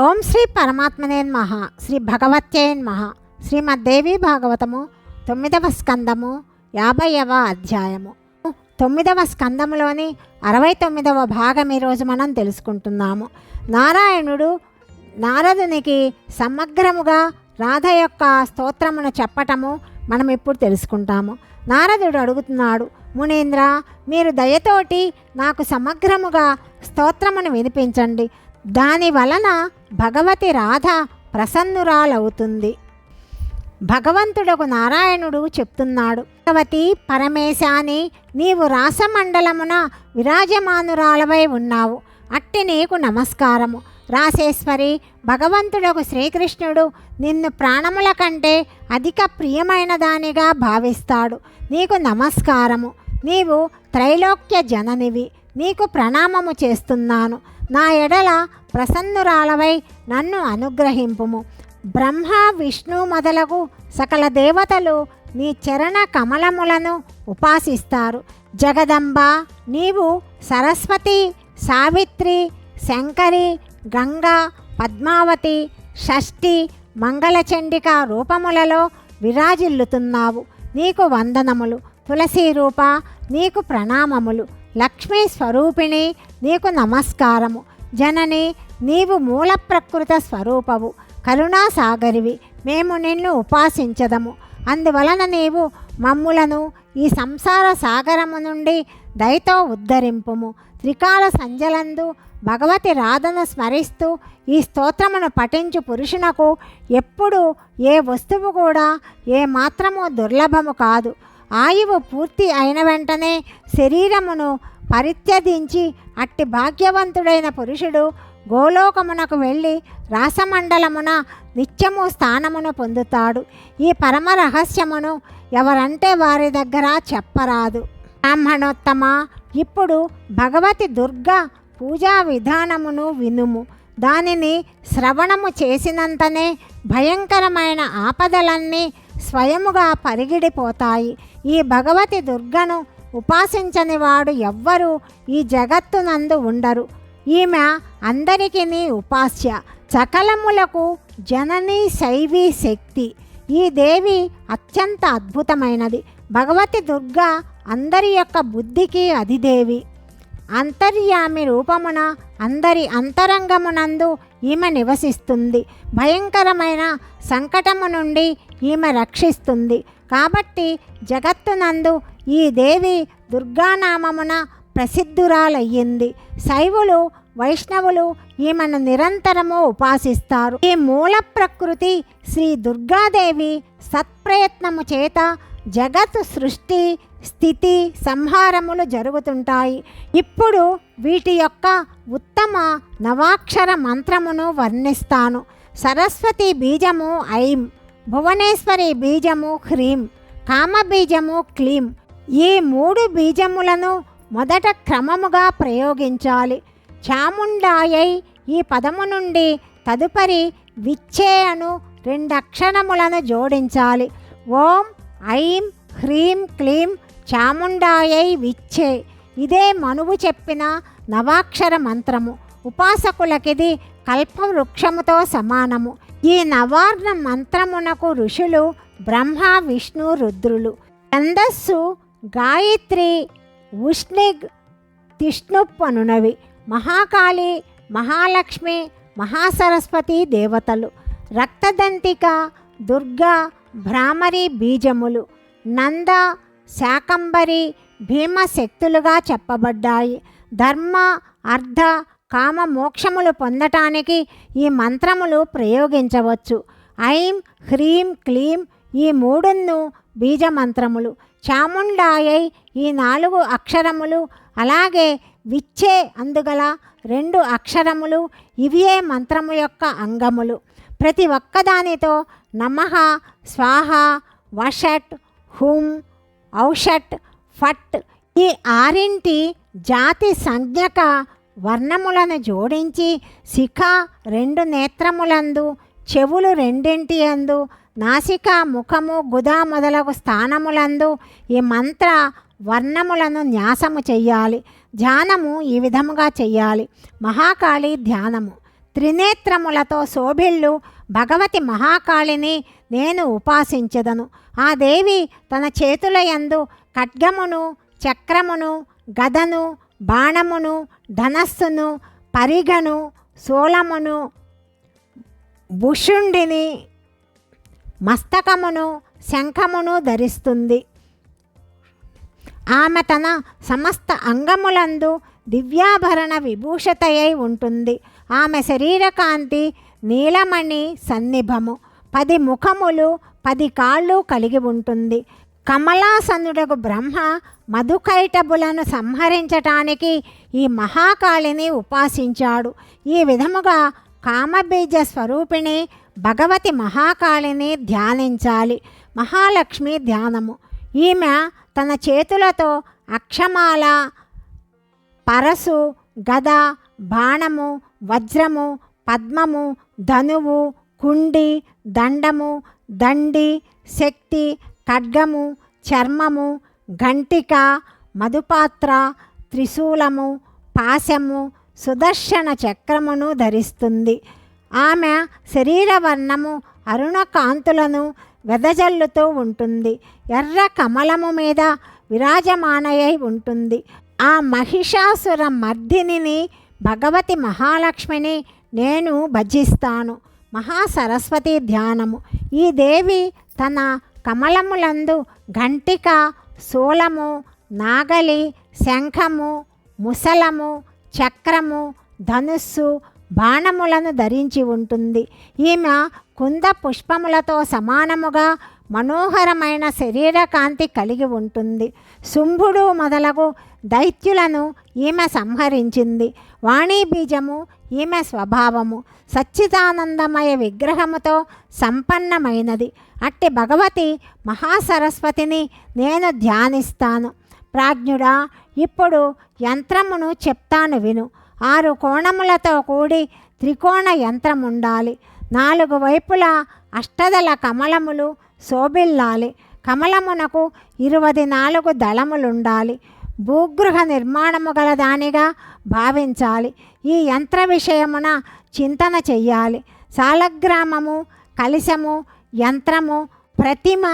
ఓం శ్రీ పరమాత్మనేన్ మహా శ్రీ భగవత్యేన్ మహా శ్రీమద్దేవి భాగవతము తొమ్మిదవ స్కందము యాభైవ అధ్యాయము. తొమ్మిదవ స్కందములోని అరవై తొమ్మిదవ భాగం ఈరోజు మనం తెలుసుకుంటున్నాము. నారాయణుడు నారదునికి సమగ్రముగా రాధ యొక్క స్తోత్రమును చెప్పటము మనం ఇప్పుడు తెలుసుకుంటాము. నారదుడు అడుగుతున్నాడు మునీంద్ర మీరు దయతోటి నాకు సమగ్రముగా స్తోత్రమును వినిపించండి. దాని వలన భగవతి రాధ ప్రసన్నురాలవుతుంది. భగవంతుడకు నారాయణుడు చెప్తున్నాడు భగవతి పరమేశాని నీవు రాసమండలమున విరాజమానురాలవై ఉన్నావు. అట్టి నీకు నమస్కారము. రాసేశ్వరి భగవంతుడకు శ్రీకృష్ణుడు నిన్ను ప్రాణముల కంటే అధిక ప్రియమైన దానిగా భావిస్తాడు. నీకు నమస్కారము. నీవు త్రైలోక్య జననివి. నీకు ప్రణామము చేస్తున్నాను. నా ఎడల ప్రసన్నురాలవై నన్ను అనుగ్రహింపుము. బ్రహ్మ విష్ణు మొదలగు సకల దేవతలు నీ చరణ కమలములను ఉపాసిస్తారు. జగదంబ నీవు సరస్వతి సావిత్రి శంకరి గంగా పద్మావతి షష్ఠి మంగళచండిక రూపములలో విరాజిల్లుతున్నావు. నీకు వందనములు. తులసి రూప నీకు ప్రణామములు. లక్ష్మీ స్వరూపిణి నీకు నమస్కారము. జనని నీవు మూల ప్రకృత స్వరూపవు. కరుణాసాగరివి మేము నిన్ను ఉపాసించదము. అందువలన నీవు మమ్ములను ఈ సంసార సాగరము నుండి దయతో ఉద్ధరింపుము. త్రికాల సంజలందు భగవతి రాధను స్మరిస్తూ ఈ స్తోత్రమును పఠించు పురుషునకు ఎప్పుడు ఏ వస్తువు కూడా ఏ మాత్రము దుర్లభము కాదు. ఆయువు పూర్తి అయిన వెంటనే శరీరమును పరిత్యజించి అట్టి భాగ్యవంతుడైన పురుషుడు గోలోకమునకు వెళ్ళి రాసమండలమున నిత్యము స్థానమును పొందుతాడు. ఈ పరమ రహస్యమును ఎవరంటే వారి దగ్గర చెప్పరాదు. బ్రాహ్మణోత్తమ ఇప్పుడు భగవతి దుర్గా పూజా విధానమును వినుము. దానిని శ్రవణము చేసినంతనే భయంకరమైన ఆపదలన్నీ స్వయముగా పరిగిడిపోతాయి. ఈ భగవతి దుర్గను ఉపాసించని వాడు ఎవ్వరూ ఈ జగత్తునందు ఉండరు. ఈమె అందరికీ ఉపాస్య. సకలములకు జననీ శైవి శక్తి. ఈ దేవి అత్యంత అద్భుతమైనది. భగవతి దుర్గా అందరి యొక్క బుద్ధికి అధిదేవి. అంతర్యామి రూపమున అందరి అంతరంగమునందు ఈమె నివసిస్తుంది. భయంకరమైన సంకటము నుండి ఈమె రక్షిస్తుంది. కాబట్టి జగత్తునందు ఈ దేవి దుర్గానామమున ప్రసిద్ధురాలయ్యింది. శైవులు వైష్ణవులు ఈమెను నిరంతరము ఉపాసిస్తారు. ఈ మూల ప్రకృతి శ్రీ దుర్గాదేవి సత్ప్రయత్నము చేత జగత్ సృష్టి స్థితి సంహారములు జరుగుతుంటాయి. ఇప్పుడు వీటి యొక్క ఉత్తమ నవాక్షర మంత్రమును వర్ణిస్తాను. సరస్వతి బీజము ఐం భువనేశ్వరి బీజము హ్రీం కామబీజము క్లీం. ఈ మూడు బీజములను మొదట క్రమముగా ప్రయోగించాలి. చాముండాయై ఈ పదము నుండి తదుపరి విచ్చే అను జోడించాలి. ఓం ఐం హ్రీం క్లీం చాముండాయై విచ్చే. ఇదే మనువు చెప్పిన నవాక్షర మంత్రము. ఉపాసకులకిది కల్పవృక్షముతో సమానము. ఈ నవార్ణ మంత్రమునకు ఋషులు బ్రహ్మ విష్ణు రుద్రులు. ఛందస్సు గాయత్రి ఉష్ణిగ్ తిష్ణుప్పనునవి మహాకాళి మహాలక్ష్మి మహాసరస్వతి దేవతలు. రక్తదంతిక దుర్గా భ్రామరి బీజములు. నంద శాకంబరి భీమశక్తులుగా చెప్పబడ్డాయి. ధర్మ అర్ధ కామ మోక్షములు పొందటానికి ఈ మంత్రములు ప్రయోగించవచ్చు. ఐం హ్రీం క్లీం ఈ మూడును బీజమంత్రములు. చాముండాయై ఈ నాలుగు అక్షరములు అలాగే విచ్చే అందుగల రెండు అక్షరములు ఇవే మంత్రము యొక్క అంగములు. ప్రతి ఒక్కదానితో నమః స్వాహ వషట్ హుం ఔషట్ ఫట్ ఈ ఆరింటి జాతి సంజ్ఞక వర్ణములను జోడించి శిఖ రెండు నేత్రములందు చెవులు రెండింటి అందు నాసిక ముఖము గుద మొదలగు స్థానములందు ఈ మంత్ర వర్ణములను న్యాసము చెయ్యాలి. ధ్యానము ఈ విధముగా చెయ్యాలి. మహాకాళి ధ్యానము. త్రినేత్రములతో శోభిళ్ళు భగవతి మహాకాళిని నేను ఉపాసించదను. ఆ దేవి తన చేతుల యందు ఖడ్గమును చక్రమును గదను బాణమును ధనస్సును పరిగను సోలమును భుషుండిని మస్తకమును శంఖమును ధరిస్తుంది. ఆమె తన సమస్త అంగములందు దివ్యాభరణ విభూషతయై ఉంటుంది. ఆమె శరీరకాంతి నీలమణి సన్నిభము. పది ముఖములు పది కాళ్ళు కలిగి ఉంటుంది. కమలాసనుడకు బ్రహ్మ మధుకైటబులను సంహరించటానికి ఈ మహాకాళిని ఉపాసించాడు. ఈ విధముగా కామబీజ స్వరూపిణి భగవతి మహాకాళిని ధ్యానించాలి. మహాలక్ష్మి ధ్యానము. ఈమె తన చేతులతో అక్షమాల పరసు గద బాణము వజ్రము పద్మము ధనువు కుండి దండము దండి శక్తి ఖడ్గము చర్మము గంటిక మధుపాత్ర త్రిశూలము పాశము సుదర్శన చక్రమును ధరిస్తుంది. ఆమె శరీర వర్ణము అరుణ కాంతులను వెదజల్లుతూ ఉంటుంది. ఎర్ర కమలము మీద విరాజమానయై ఉంటుంది. ఆ మహిషాసుర మర్దినిని భగవతి మహాలక్ష్మిని నేను భజిస్తాను. మహాసరస్వతి ధ్యానము. ఈ దేవి తన కమలములందు ఘంటిక శూలము నాగలి శంఖము ముసలము చక్రము ధనుస్సు బాణములను ధరించి ఉంటుంది. ఈమె కుంద పుష్పములతో సమానముగా మనోహరమైన శరీర కాంతి కలిగి ఉంటుంది. శుంభుడు మొదలగు దైత్యులను ఈమె సంహరించింది. వాణీ బీజము ఈమె స్వభావము సచ్చిదానందమయ విగ్రహముతో సంపన్నమైనది. అట్టి భగవతి మహాసరస్వతిని నేను ధ్యానిస్తాను. ప్రాజ్ఞుడా ఇప్పుడు యంత్రమును చెప్తాను విను. ఆరు కోణములతో కూడి త్రికోణ యంత్రం ఉండాలి నాలుగు వైపులా అష్టదల కమలములు శోభిల్లాలి. కమలమునకు ఇరువది నాలుగు దళములుండాలి. భూగృహ నిర్మాణము గల దానిగా భావించాలి. ఈ యంత్ర విషయమున చింతన చెయ్యాలి. సాలగ్రామము కలిశము యంత్రము ప్రతిమ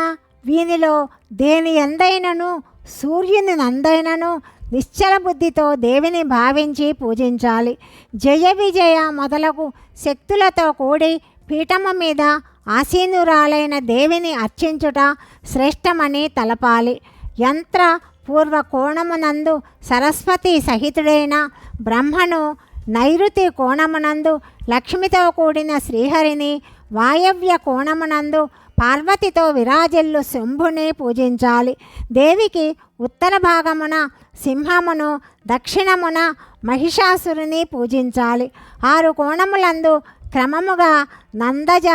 వీనిలో దేని ఎందైనను సూర్యుని నందైనను నిశ్చల బుద్ధితో దేవిని భావించి పూజించాలి. జయ విజయ మొదలగు శక్తులతో కూడి పీఠము మీద ఆసీనురాలైన దేవిని అర్చించుట శ్రేష్టమని తలపాలి. యంత్ర పూర్వ కోణమునందు సరస్వతి సహితుడైన బ్రహ్మను నైరుతి కోణమునందు లక్ష్మితో కూడిన శ్రీహరిని వాయవ్య కోణమునందు పార్వతితో విరాజిల్లు శంభుని పూజించాలి. దేవికి ఉత్తర భాగమున సింహమును దక్షిణమున మహిషాసురుని పూజించాలి. ఆరు కోణములందు క్రమముగా నందజ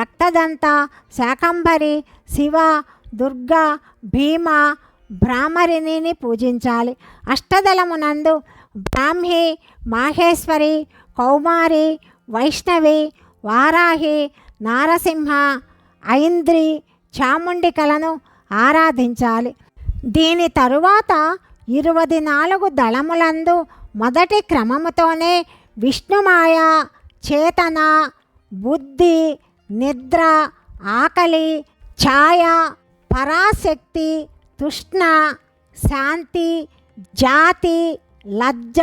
రక్తదంత శాకంభరి శివ దుర్గా భీమ బ్రాహ్మరిని పూజించాలి. అష్టదళమునందు బ్రాహ్మి మాహేశ్వరి కౌమారి వైష్ణవి వారాహి నారసింహ ఐంద్రి చాముండికలను ఆరాధించాలి. దీని తరువాత ఇరువది నాలుగు దళములందు మొదటి క్రమముతోనే విష్ణుమాయ చేతన బుద్ధి నిద్ర ఆకలి ఛాయ పరాశక్తి తృష్ణ శాంతి జాతి లజ్జ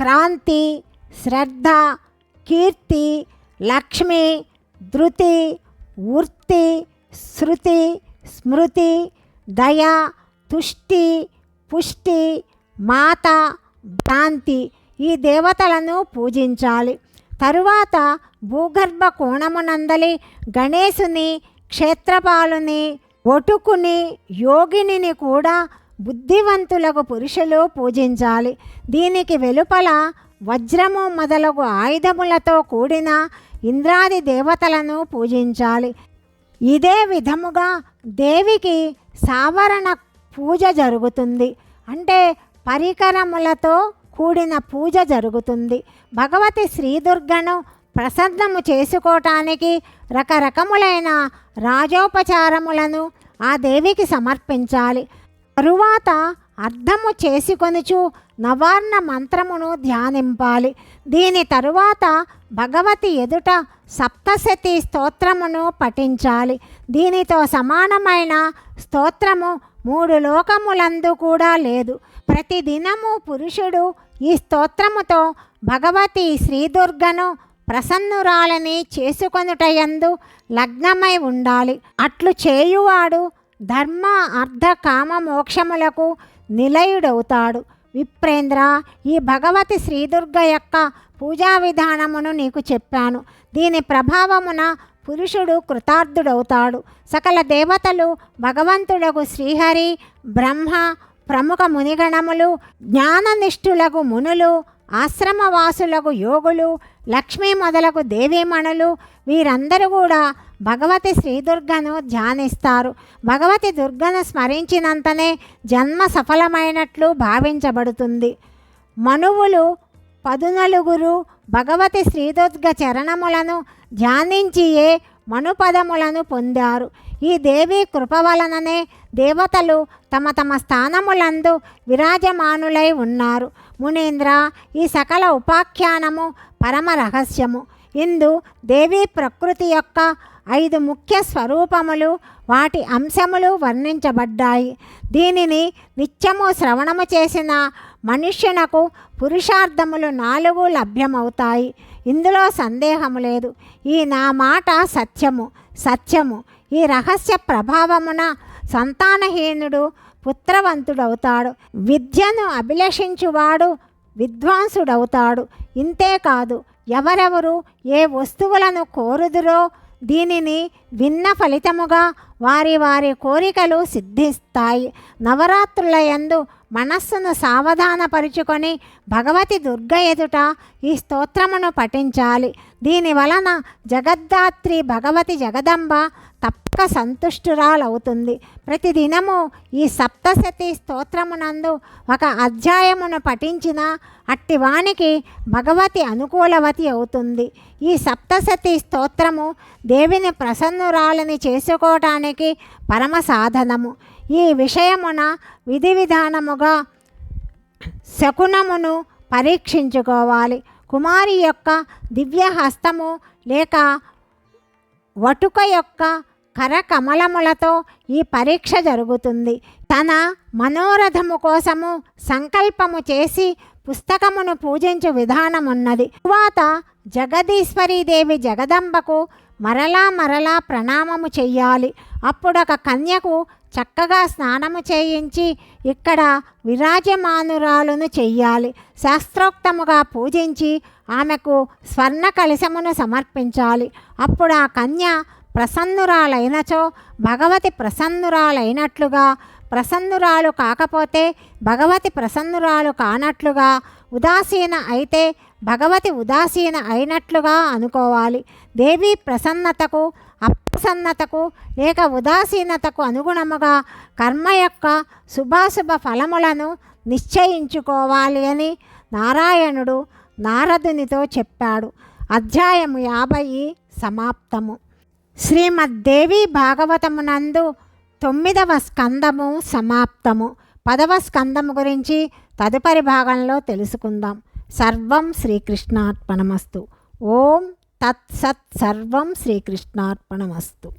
క్రాంతి శ్రద్ధ కీర్తి లక్ష్మి ధృతి వృత్తి శృతి స్మృతి దయ తుష్టి పుష్టి మాత భ్రాంతి. ఈ దేవతలను పూజించాలి. తరువాత భూగర్భ కోణమునందలి గణేశుని క్షేత్రపాలుని ఒటుకుని యోగినిని కూడా బుద్ధివంతులకు పురుషులు పూజించాలి. దీనికి వెలుపల వజ్రము మొదలగు ఆయుధములతో కూడిన ఇంద్రాది దేవతలను పూజించాలి. ఇదే విధముగా దేవికి సావరణ పూజ జరుగుతుంది. అంటే పరికరములతో కూడిన పూజ జరుగుతుంది. భగవతి శ్రీదుర్గను ప్రసన్నము చేసుకోవటానికి రకరకములైన రాజోపచారములను ఆ దేవికి సమర్పించాలి. తరువాత అర్థము చేసుకొనుచు నవార్ణ మంత్రమును ధ్యానింపాలి. దీని తరువాత భగవతి ఎదుట సప్తశతి స్తోత్రమును పఠించాలి. దీనితో సమానమైన స్తోత్రము మూడు లోకములందు కూడా లేదు. ప్రతిదినము పురుషుడు ఈ స్తోత్రముతో భగవతి శ్రీదుర్గను ప్రసన్నురాలని చేసుకొనుటయందు లగ్నమై ఉండాలి. అట్లు చేయువాడు ధర్మ అర్ధ కామ మోక్షములకు నిలయుడవుతాడు. విప్రేంద్ర ఈ భగవతి శ్రీదుర్గ యొక్క పూజా విధానమును నీకు చెప్పాను. దీని ప్రభావమున పురుషుడు కృతార్థుడవుతాడు. సకల దేవతలు భగవంతుడకు శ్రీహరి బ్రహ్మ ప్రముఖ మునిగణములు జ్ఞాననిష్ఠులకు మునులు ఆశ్రమవాసులకు యోగులు లక్ష్మీ మొదలగు దేవీమణులు వీరందరూ కూడా భగవతి శ్రీదుర్గను ధ్యానిస్తారు. భగవతి దుర్గను స్మరించినంతనే జన్మ సఫలమైనట్లు భావించబడుతుంది. మనువులు పదునలుగురు భగవతి శ్రీదుర్గ చరణములను ధ్యానించియే మనుపదములను పొందారు. ఈ దేవి కృప వలననే దేవతలు తమ తమ స్థానములందు విరాజమానులై ఉన్నారు. మునీంద్ర ఈ సకల ఉపాఖ్యానము పరమ రహస్యము. ఇందు దేవీ ప్రకృతి యొక్క ఐదు ముఖ్య స్వరూపములు వాటి అంశములు వర్ణించబడ్డాయి. దీనిని నిత్యము శ్రవణము చేసిన మనుష్యునకు పురుషార్థములు నాలుగు లభ్యమవుతాయి. ఇందులో సందేహము లేదు. ఈ నా మాట సత్యము. సత్యము. ఈ రహస్య ప్రభావమున సంతానహీనుడు పుత్రవంతుడవుతాడు. విద్యను అభిలషించువాడు విద్వాంసుడవుతాడు. ఇంతేకాదు ఎవరెవరు ఏ వస్తువులను కోరుదురో దీనిని విన్న ఫలితముగా వారి వారి కోరికలు సిద్ధిస్తాయి. నవరాత్రుల యందు మనస్సును సావధానపరుచుకొని భగవతి దుర్గ ఎదుట ఈ స్తోత్రమును పఠించాలి. దీని వలన జగద్దాత్రి భగవతి జగదంబ తప్పక సంతుష్టురాలవుతుంది. ప్రతిదినము ఈ సప్తశతి స్తోత్రమునందు ఒక అధ్యాయమును పఠించిన అట్టివానికి భగవతి అనుకూలవతి అవుతుంది. ఈ సప్తశతి స్తోత్రము దేవిని ప్రసన్నురాలని చేసుకోవటానికి పరమ సాధనము. ఈ విషయమున విధి విధానముగా శకునమును పరీక్షించుకోవాలి. కుమారి యొక్క దివ్య హస్తము లేక వటుక యొక్క కరకమలములతో ఈ పరీక్ష జరుగుతుంది. తన మనోరథము కోసము సంకల్పము చేసి పుస్తకమును పూజించు విధానమున్నది తరువాత జగదీశ్వరీదేవి జగదంబకు మరలా మరలా ప్రణామము చెయ్యాలి. అప్పుడొక కన్యకు చక్కగా స్నానము చేయించి ఇక్కడ విరాజమానురాలును చెయ్యాలి. శాస్త్రోక్తముగా పూజించి ఆమెకు స్వర్ణ కలశమును సమర్పించాలి. అప్పుడు ఆ కన్య ప్రసన్నురాలైనచో భగవతి ప్రసన్నురాలైనట్లుగా ప్రసన్నురాలు కాకపోతే భగవతి ప్రసన్నురాలు కానట్లుగా ఉదాసీన అయితే భగవతి ఉదాసీన అయినట్లుగా అనుకోవాలి. దేవి ప్రసన్నతకు అప్రసన్నతకు లేక ఉదాసీనతకు అనుగుణముగా కర్మ యొక్క శుభాశుభ ఫలములను నిశ్చయించుకోవాలి అని నారాయణుడు నారదునితో చెప్పాడు. అధ్యాయము యాభై సమాప్తము. శ్రీమద్దేవి భాగవతమునందు తొమ్మిదవ స్కందము సమాప్తము. పదవ స్కందము గురించి తదుపరి భాగంలో తెలుసుకుందాం. సర్వం శ్రీకృష్ణార్పణమస్తు. ఓం తత్సత్ సర్వం శ్రీకృష్ణార్పణమస్తు.